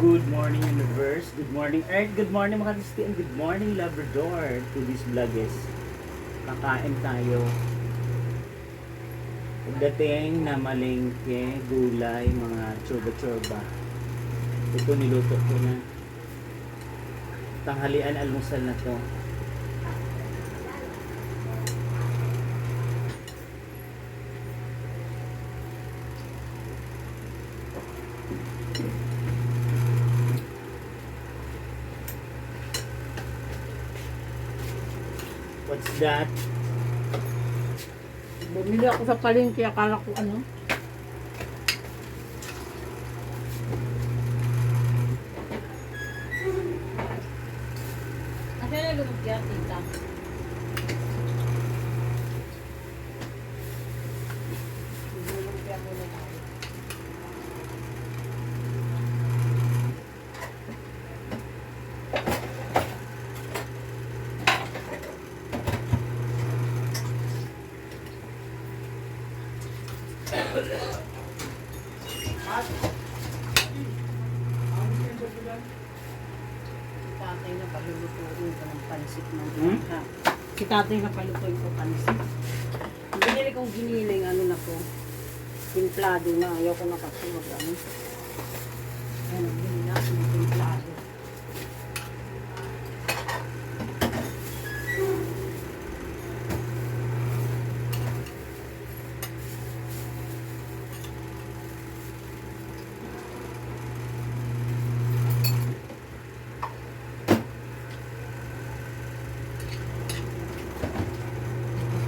Good morning Earth, good morning mga Kristi, and good morning Labrador to this vlog kakain tayo. Pagdating na malengke, gulay, mga chorba-chorba. Ito niluto ko na. Tanghalian almusal na to. What's that? Bumili ako sa palengke, akala ko ano. Tatay na palulutuin ko ng pansit ng Hmm? ha. Si tatay na pansit. Binili kong giniling, ano na ko. Timplado na, ayaw ko na kasi mag ano. Ayan, binili na.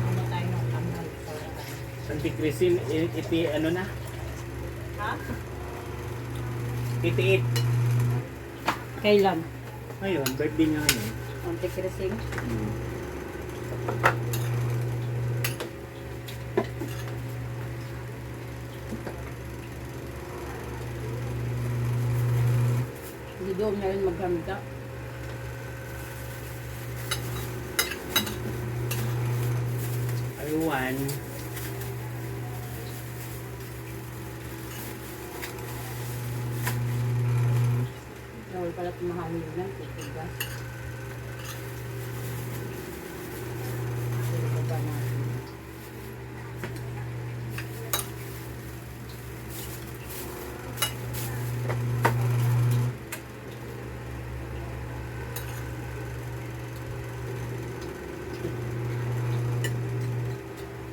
Ano tayo ng kanal. I- iti ano na? Ha? Iti-it. Kailan? Ngayon, birthday niya ngayon. Ante Crising? Hmm. Hindi doon ngayon magkamita. Aywan. Bawal dapat mahangin lang titigas. Ibaba natin.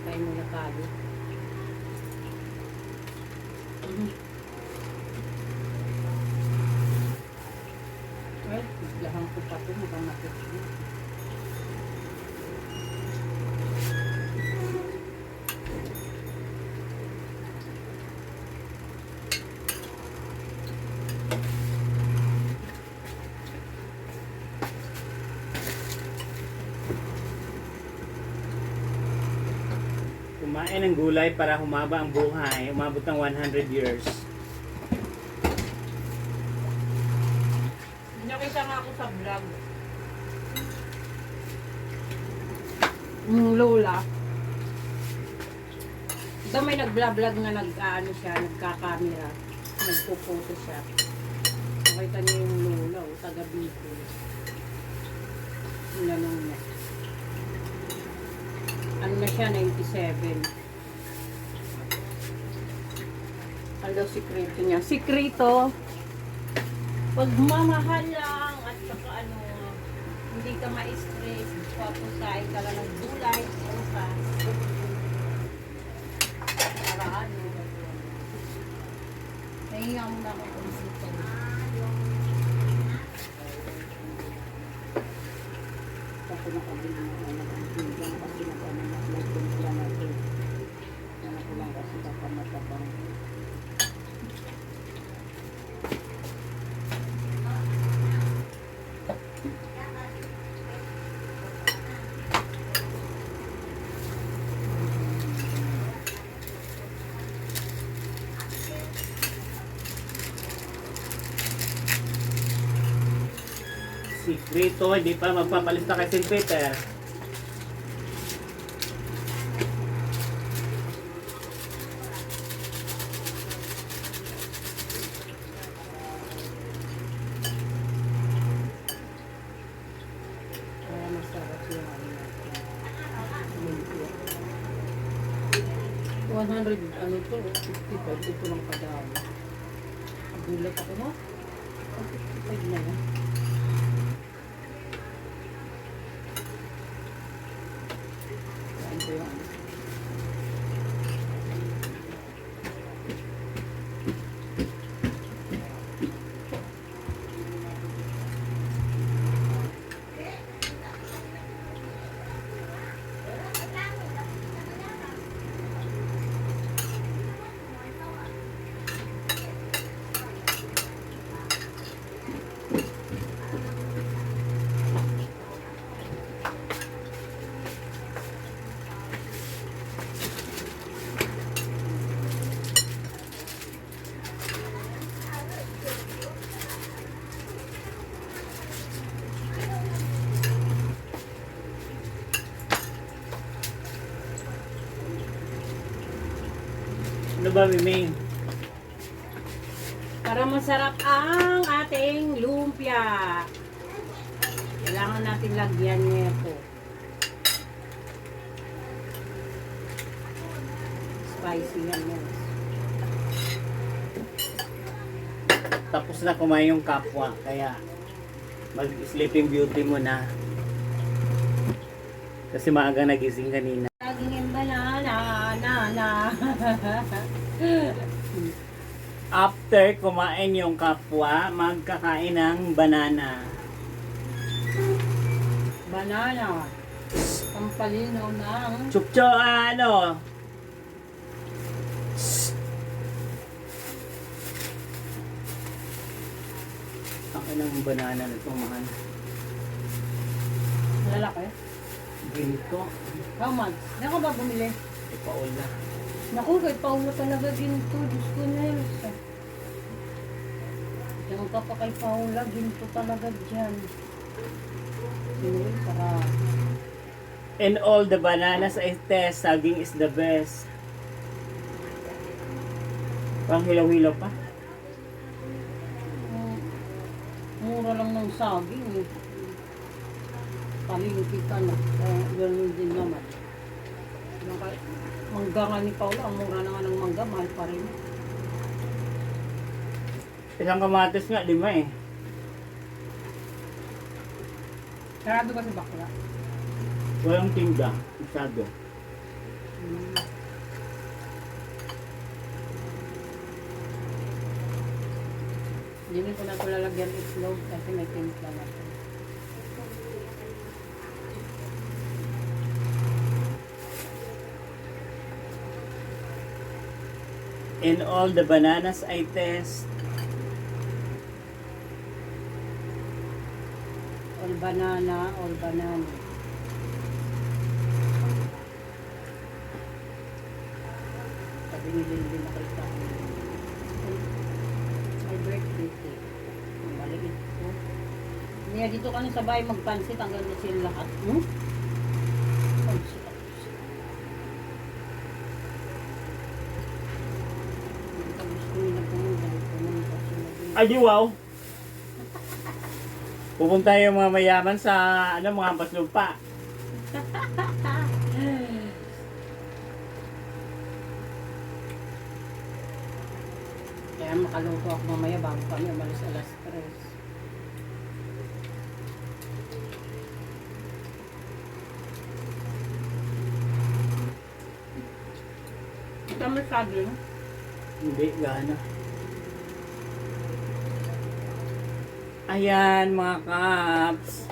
Tayo muna kagit. Kumain ng gulay para humaba ang buhay. Umabot ng 100 years. Nakita nga ako sa vlog. Yung lola, daw may nag-vlog na nag-ano siya, nagkakamera, nagpo-photo siya. Nakita niya yung lola, o, taga Bicol. Tinanong niya. Ano na siya, 97. Ano daw sikreto niya? Sikreto, pagmamahal lang at saka ano, hindi ka ma-stress, papusain ka lang ng gulay, prutas. Para ano. Nahinga mo na ako kung sito. Kasi nakabili na ako ng pinggan kasi nag-ano na na ito. Ano ko lang kasi. Dito, hindi pa magpapalista kay St. Peter. One hundred, ano to, 55, ito lang kadami. Gulat ako, no? Ano ba, Miming? Para masarap ang ating lumpia. Kailangan natin lagyan nito. Spicy yan yan. Tapos na kumain yung kapwa, kaya mag-sleeping beauty mo na. Kasi maaga nagising kanina. Laging yung banana, na, na. After kumain yung kapwa, magkakain ng banana. banana. Pampalinaw ng Chukcho, ah, ano? Ako ng banana na ito, mahal. lalaki. Ginto. How much? Naka ba bumili? Ipaula. Naku, kay Paula talaga ginto. Diyos ko Nels. Diyan ka pa kay Paula, ginto talaga dyan. Anyway, para And all the bananas I test, saging is the best. Pang hilaw-hilaw pa. mm, mura lang ng saging eh. Palingki ka na. Kaya ganun din naman. Yung kay- Mangga nga ni Paula, ang mura na nga ng mangga, mahal pa rin. Isang kamatis nga, lima eh. Sarado kasi bakla. Walang tinda. Masyado. Mm. Hindi ko na ito lalagyan itlog kasi may timpla na ito. In all the bananas I test, All banana, all banana. Sabi ni Lily nakita ko. My birthday cake. Ang maliit ko. Niya dito ka na sa bahay magpansit hanggang na sila lahat. Hmm? Pansit ako. Hindi ka gusto nila pumunta. Pumunta wow. Pupunta yung mga mayaman sa ano mga paslupa. Kaya makaluto ako mamaya bago kami umalis alas 3. Ito mo saging. Hindi, gana. Ayan mga kaps.